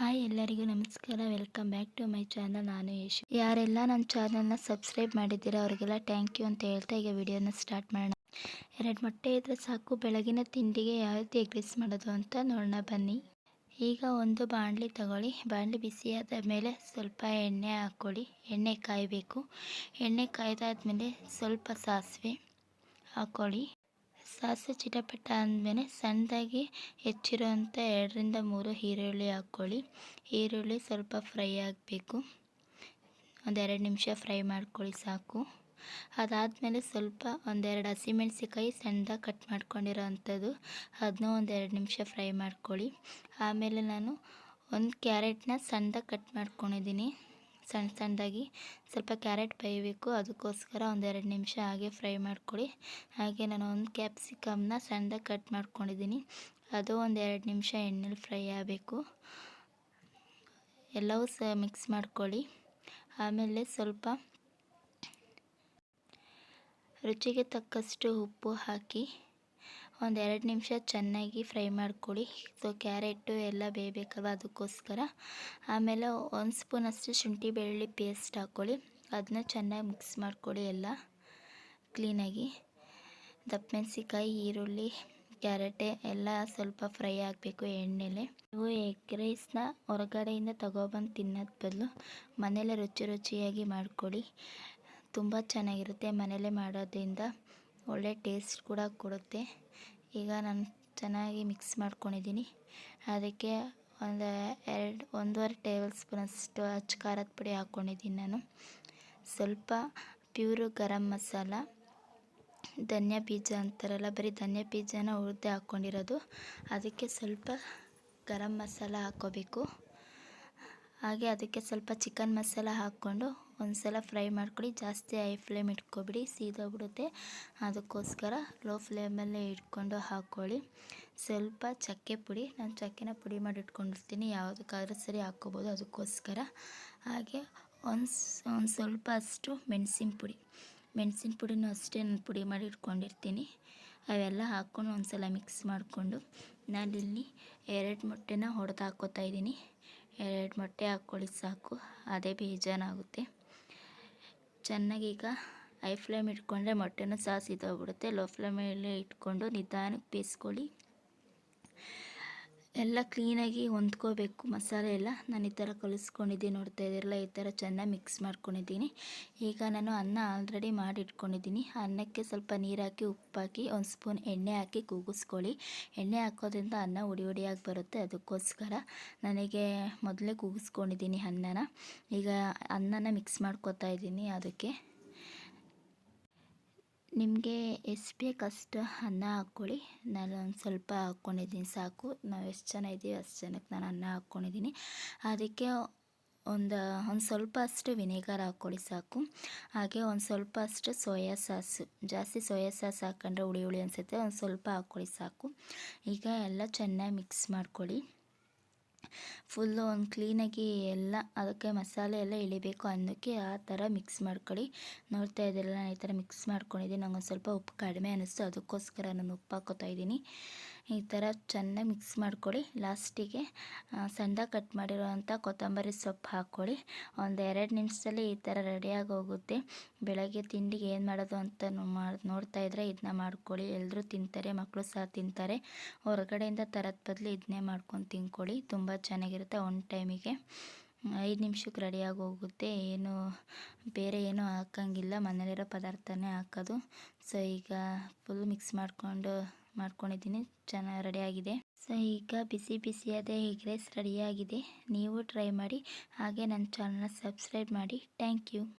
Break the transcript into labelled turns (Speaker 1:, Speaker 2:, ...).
Speaker 1: Hi ಎಲ್ಲರಿಗೂ ನಮಸ್ಕಾರ. Welcome back to my channel ನಾನು ಯಶ್. ಯಾರೆಲ್ಲ ನನ್ನ ಚಾನಲ್ನ ಸಬ್ಸ್ಕ್ರೈಬ್ ಮಾಡಿದ್ದೀರಾ, ಅವರಿಗೆಲ್ಲ ಥ್ಯಾಂಕ್ ಯು ಅಂತ ಹೇಳ್ತಾ ಈಗ ವಿಡಿಯೋನ ಸ್ಟಾರ್ಟ್ ಮಾಡೋಣ. ಎರಡು ಮೊಟ್ಟೆ ಇದ್ದರೆ ಸಾಕು, ಬೆಳಗಿನ ತಿಂಡಿಗೆ ಯಾವ ರೀತಿ ಎಗ್ರೀಸ್ ಮಾಡೋದು ಅಂತ ನೋಡೋಣ ಬನ್ನಿ. ಈಗ ಒಂದು ಬಾಣಲಿ ತಗೊಳ್ಳಿ. ಬಾಣಲಿ ಬಿಸಿಯಾದ ಮೇಲೆ ಸ್ವಲ್ಪ ಎಣ್ಣೆ ಹಾಕ್ಕೊಳ್ಳಿ. ಎಣ್ಣೆ ಕಾಯಬೇಕು. ಎಣ್ಣೆ ಕಾಯ್ದಾದ್ಮೇಲೆ ಸ್ವಲ್ಪ ಸಾಸಿವೆ ಹಾಕ್ಕೊಳ್ಳಿ. ಸಾಸಿವೆ ಚಿಟಪಟ ಅಂದಮೇಲೆ ಸಣ್ಣದಾಗಿ ಹೆಚ್ಚಿರೋಂಥ ಎರಡರಿಂದ ಮೂರು ಈರುಳ್ಳಿ ಹಾಕ್ಕೊಳ್ಳಿ. ಈರುಳ್ಳಿ ಸ್ವಲ್ಪ ಫ್ರೈ ಆಗಬೇಕು. ಒಂದೆರಡು ನಿಮಿಷ ಫ್ರೈ ಮಾಡ್ಕೊಳ್ಳಿ ಸಾಕು. ಅದಾದಮೇಲೆ ಸ್ವಲ್ಪ ಒಂದೆರಡು ಹಸಿಮೆಣಸಿಕಾಯಿ ಸಣ್ಣದಾಗಿ ಕಟ್ ಮಾಡ್ಕೊಂಡಿರೋ ಅಂಥದ್ದು ಅದನ್ನೂ ಒಂದೆರಡು ನಿಮಿಷ ಫ್ರೈ ಮಾಡ್ಕೊಳ್ಳಿ. ಆಮೇಲೆ ನಾನು ಒಂದು ಕ್ಯಾರೆಟ್ನ ಸಣ್ಣದಾಗಿ ಕಟ್ ಮಾಡ್ಕೊಂಡಿದ್ದೀನಿ. ಸಣ್ಣ ಸಣ್ಣದಾಗಿ ಸ್ವಲ್ಪ ಕ್ಯಾರೆಟ್ ಬೇಯಬೇಕು. ಅದಕ್ಕೋಸ್ಕರ ಒಂದೆರಡು ನಿಮಿಷ ಹಾಗೆ ಫ್ರೈ ಮಾಡ್ಕೊಳ್ಳಿ. ಹಾಗೆ ನಾನು ಒಂದು ಕ್ಯಾಪ್ಸಿಕಮ್ನ ಸಣ್ಣದಾಗಿ ಕಟ್ ಮಾಡ್ಕೊಂಡಿದ್ದೀನಿ. ಅದು ಒಂದೆರಡು ನಿಮಿಷ ಎಣ್ಣೆಲಿ ಫ್ರೈ ಆಗಬೇಕು. ಎಲ್ಲವೂ ಸಹ ಮಿಕ್ಸ್ ಮಾಡ್ಕೊಳ್ಳಿ. ಆಮೇಲೆ ಸ್ವಲ್ಪ ರುಚಿಗೆ ತಕ್ಕಷ್ಟು ಉಪ್ಪು ಹಾಕಿ ಒಂದೆರಡು ನಿಮಿಷ ಚೆನ್ನಾಗಿ ಫ್ರೈ ಮಾಡ್ಕೊಳ್ಳಿ ಸೊ ಕ್ಯಾರೆಟು ಎಲ್ಲ ಬೇಯಬೇಕಲ್ವ ಅದಕ್ಕೋಸ್ಕರ. ಆಮೇಲೆ ಒಂದು ಸ್ಪೂನಷ್ಟು ಶುಂಠಿ ಬೆಳ್ಳುಳ್ಳಿ ಪೇಸ್ಟ್ ಹಾಕ್ಕೊಳ್ಳಿ. ಅದನ್ನ ಚೆನ್ನಾಗಿ ಮಿಕ್ಸ್ ಮಾಡ್ಕೊಳ್ಳಿ ಎಲ್ಲ ಕ್ಲೀನಾಗಿ. ದಪ್ಪಮೆಣಸಿಕಾಯಿ ಈರುಳ್ಳಿ, ಕ್ಯಾರೆಟೆ ಎಲ್ಲ ಸ್ವಲ್ಪ ಫ್ರೈ ಆಗಬೇಕು ಎಣ್ಣೆಲೆ. ನೀವು ಎಗ್ ರೈಸ್ನ ಹೊರಗಡೆಯಿಂದ ತಗೊಬಂದು ತಿನ್ನೋದು ಬದಲು ಮನೇಲೆ ರುಚಿ ರುಚಿಯಾಗಿ ಮಾಡ್ಕೊಳ್ಳಿ ತುಂಬ ಚೆನ್ನಾಗಿರುತ್ತೆ ಮನೇಲೆ ಮಾಡೋದ್ರಿಂದ. ಒಳ್ಳೆ ಟೇಸ್ಟ್ ಕೂಡ ಕೊಡುತ್ತೆ. ಈಗ ನಾನು ಚೆನ್ನಾಗಿ ಮಿಕ್ಸ್ ಮಾಡ್ಕೊಂಡಿದ್ದೀನಿ ಅದಕ್ಕೆ ಒಂದು ಎರಡು, ಒಂದೂವರೆ ಟೇಬಲ್ ಸ್ಪೂನಷ್ಟು ಅಚ್ಚ ಖಾರದ ಪುಡಿ ಹಾಕ್ಕೊಂಡಿದ್ದೀನಿ ನಾನು. ಸ್ವಲ್ಪ ಪ್ಯೂರು ಗರಂ ಮಸಾಲ, ಧನ್ಯ ಬೀಜ ಅಂತಾರಲ್ಲ, ಬರೀ ಧನ್ಯ ಬೀಜನ ಹುರಿದೆ ಹಾಕ್ಕೊಂಡಿರೋದು ಅದಕ್ಕೆ ಸ್ವಲ್ಪ ಗರಂ ಮಸಾಲ ಹಾಕ್ಕೋಬೇಕು. ಹಾಗೆ ಅದಕ್ಕೆ ಸ್ವಲ್ಪ ಚಿಕನ್ ಮಸಾಲ ಹಾಕ್ಕೊಂಡು ಒಂದು ಸಲ ಫ್ರೈ ಮಾಡ್ಕೊಳ್ಳಿ ಜಾಸ್ತಿ ಹೈ ಫ್ಲೇಮ್ ಇಟ್ಕೊಬಿಡಿ, ಸೀದೋಗ್ಬಿಡುತ್ತೆ. ಅದಕ್ಕೋಸ್ಕರ ಲೋ ಫ್ಲೇಮಲ್ಲೇ ಇಟ್ಕೊಂಡು ಹಾಕ್ಕೊಳ್ಳಿ. ಸ್ವಲ್ಪ ಚಕ್ಕೆ ಪುಡಿ, ನಾನು ಚಕ್ಕೆನ ಪುಡಿ ಮಾಡಿ ಇಟ್ಕೊಂಡಿರ್ತೀನಿ, ಯಾವುದಕ್ಕಾದ್ರೂ ಸರಿ ಹಾಕ್ಕೋಬೋದು ಅದಕ್ಕೋಸ್ಕರ. ಹಾಗೆ ಒಂದು ಒಂದು ಸ್ವಲ್ಪ ಅಷ್ಟು ಮೆಣಸಿನ ಪುಡಿ. ಮೆಣಸಿನ ಪುಡಿನೂ ಅಷ್ಟೇ ನಾನು ಪುಡಿ ಮಾಡಿ ಇಟ್ಕೊಂಡಿರ್ತೀನಿ. ಅವೆಲ್ಲ ಹಾಕ್ಕೊಂಡು ಒಂದು ಸಲ ಮಿಕ್ಸ್ ಮಾಡಿಕೊಂಡು ನಾನಿಲ್ಲಿ ಎರಡು ಮೊಟ್ಟೆನ ಹೊಡೆದು ಹಾಕ್ಕೋತಾ ಇದ್ದೀನಿ. ಎರಡು ಮೊಟ್ಟೆ ಹಾಕ್ಕೊಳ್ಳಿ ಸಾಕು, ಅದೇ ಬೇಜಾನಾಗುತ್ತೆ ಚೆನ್ನಾಗಿ ಈಗ ಐ ಫ್ಲೇಮ್ ಇಟ್ಕೊಂಡ್ರೆ ಮೊಟ್ಟೆನೂ ಸಹ ಹೋಗಿಬಿಡುತ್ತೆ ಲೋ ಫ್ಲೇಮಲ್ಲೇ ಇಟ್ಕೊಂಡು ನಿಧಾನಕ್ಕೆ ಬೇಯಿಸ್ಕೊಳ್ಳಿ. ಎಲ್ಲ ಕ್ಲೀನಾಗಿ ಹೊಂದ್ಕೋಬೇಕು. ಮಸಾಲೆ ಎಲ್ಲ ನಾನು ಈ ಥರ ಕಲಿಸ್ಕೊಂಡಿದ್ದೀನಿ ನೋಡ್ತಾ ಇದ್ದೀರಲ್ಲ ಈ ಥರ ಚೆನ್ನಾಗಿ ಮಿಕ್ಸ್ ಮಾಡ್ಕೊಂಡಿದ್ದೀನಿ. ಈಗ ನಾನು ಅನ್ನ ಆಲ್ರೆಡಿ ಮಾಡಿ ಇಟ್ಕೊಂಡಿದ್ದೀನಿ ಅನ್ನಕ್ಕೆ ಸ್ವಲ್ಪ ನೀರು ಹಾಕಿ, ಉಪ್ಪು ಹಾಕಿ, ಒಂದು ಸ್ಪೂನ್ ಎಣ್ಣೆ ಹಾಕಿ ಕೂಗಿಸ್ಕೊಳ್ಳಿ. ಎಣ್ಣೆ ಹಾಕೋದ್ರಿಂದ ಅನ್ನ ಉಡಿ ಉಡಿಯಾಗಿ ಬರುತ್ತೆ. ಅದಕ್ಕೋಸ್ಕರ ನನಗೆ ಮೊದಲೇ ಕೂಗಿಸ್ಕೊಂಡಿದ್ದೀನಿ ಅನ್ನನ. ಈಗ ಅನ್ನನ ಮಿಕ್ಸ್ ಮಾಡ್ಕೋತಾ ಇದ್ದೀನಿ ಅದಕ್ಕೆ. ನಿಮಗೆ ಎಷ್ಟು ಬೇಕಷ್ಟು ಅನ್ನ ಹಾಕ್ಕೊಳ್ಳಿ. ನಾನು ಒಂದು ಸ್ವಲ್ಪ ಹಾಕ್ಕೊಂಡಿದ್ದೀನಿ, ಸಾಕು. ನಾವು ಎಷ್ಟು ಜನ ಇದ್ದೀವಿ ಅಷ್ಟು ಜನಕ್ಕೆ ನಾನು ಅನ್ನ ಹಾಕ್ಕೊಂಡಿದ್ದೀನಿ. ಅದಕ್ಕೆ ಒಂದು ಒಂದು ಸ್ವಲ್ಪ ಅಷ್ಟು ವಿನೆಗರ್ ಹಾಕ್ಕೊಳ್ಳಿ, ಸಾಕು. ಹಾಗೆ ಒಂದು ಸ್ವಲ್ಪ ಅಷ್ಟು ಸೋಯಾ ಸಾಸು, ಜಾಸ್ತಿ ಸೋಯಾ ಸಾಸ್ ಹಾಕ್ಕೊಂಡ್ರೆ ಹುಳಿ ಹುಳಿ ಅನಿಸುತ್ತೆ. ಒಂದು ಸ್ವಲ್ಪ ಹಾಕ್ಕೊಳ್ಳಿ, ಸಾಕು. ಈಗ ಎಲ್ಲ ಚೆನ್ನಾಗಿ ಮಿಕ್ಸ್ ಮಾಡ್ಕೊಳ್ಳಿ. ಫುಲ್ಲು ಒಂದು ಕ್ಲೀನಾಗಿ ಎಲ್ಲ ಅದಕ್ಕೆ ಮಸಾಲೆ ಎಲ್ಲ ಇಳಿಬೇಕು ಅನ್ನೋಕ್ಕೆ ಆ ಥರ ಮಿಕ್ಸ್ ಮಾಡ್ಕೊಳ್ಳಿ. ನೋಡ್ತಾ ಇದ್ದೀರಲ್ಲ, ನಾನು ಈ ಥರ ಮಿಕ್ಸ್ ಮಾಡ್ಕೊಂಡಿದ್ದೀನಿ. ನಂಗೆ ಒಂದು ಸ್ವಲ್ಪ ಉಪ್ಪು ಕಡಿಮೆ ಅನ್ನಿಸ್ತು. ಅದಕ್ಕೋಸ್ಕರ ನಾನು ಉಪ್ಪು ಹಾಕೋತಾ ಇದ್ದೀನಿ. ಈ ಥರ ಚೆನ್ನಾಗಿ ಮಿಕ್ಸ್ ಮಾಡ್ಕೊಳ್ಳಿ. ಲಾಸ್ಟಿಗೆ ಸಣ್ಣದಾಗಿ ಕಟ್ ಮಾಡಿರೋವಂಥ ಕೊತ್ತಂಬರಿ ಸೊಪ್ಪು ಹಾಕ್ಕೊಳ್ಳಿ. ಒಂದು ಎರಡು ನಿಮಿಷದಲ್ಲಿ ಈ ಥರ ರೆಡಿಯಾಗಿ ಹೋಗುತ್ತೆ. ಬೆಳಗ್ಗೆ ತಿಂಡಿಗೆ ಏನು ಮಾಡೋದು ಅಂತ ನೋಡ್ತಾ ಇದ್ದರೆ ಇದನ್ನ ಮಾಡ್ಕೊಳ್ಳಿ. ಎಲ್ಲರೂ ತಿಂತಾರೆ ಮಕ್ಕಳು ಸಹ ತಿಂತಾರೆ. ಹೊರಗಡೆಯಿಂದ ತರದ ಬದಲು ಇದನ್ನೇ ಮಾಡ್ಕೊಂಡು ತಿನ್ಕೊಳ್ಳಿ ತುಂಬ ಚೆನ್ನಾಗಿರುತ್ತೆ ಒನ್ ಟೈಮಿಗೆ ಐದು ನಿಮಿಷಕ್ಕೆ ರೆಡಿಯಾಗಿ ಹೋಗುತ್ತೆ. ಏನು, ಬೇರೆ ಏನೂ ಹಾಕಂಗಿಲ್ಲ. ಮನೇಲಿರೋ ಪದಾರ್ಥನೇ ಹಾಕೋದು. ಸೊ ಈಗ ಫುಲ್ ಮಿಕ್ಸ್ ಮಾಡಿಕೊಂಡು ಮಾಡ್ಕೊಂಡಿದ್ದೀನಿ. ಚೆನ್ನಾಗಿ ರೆಡಿಯಾಗಿದೆ ಸೊ ಈಗ ಬಿಸಿ ಬಿಸಿಯಾದ ಎಗ್ ರೈಸ್ ರೆಡಿಯಾಗಿದೆ ನೀವು ಟ್ರೈ ಮಾಡಿ. ಹಾಗೆ ನನ್ನ ಚಾನಲ್ನ ಸಬ್ಸ್ಕ್ರೈಬ್ ಮಾಡಿ. Thank you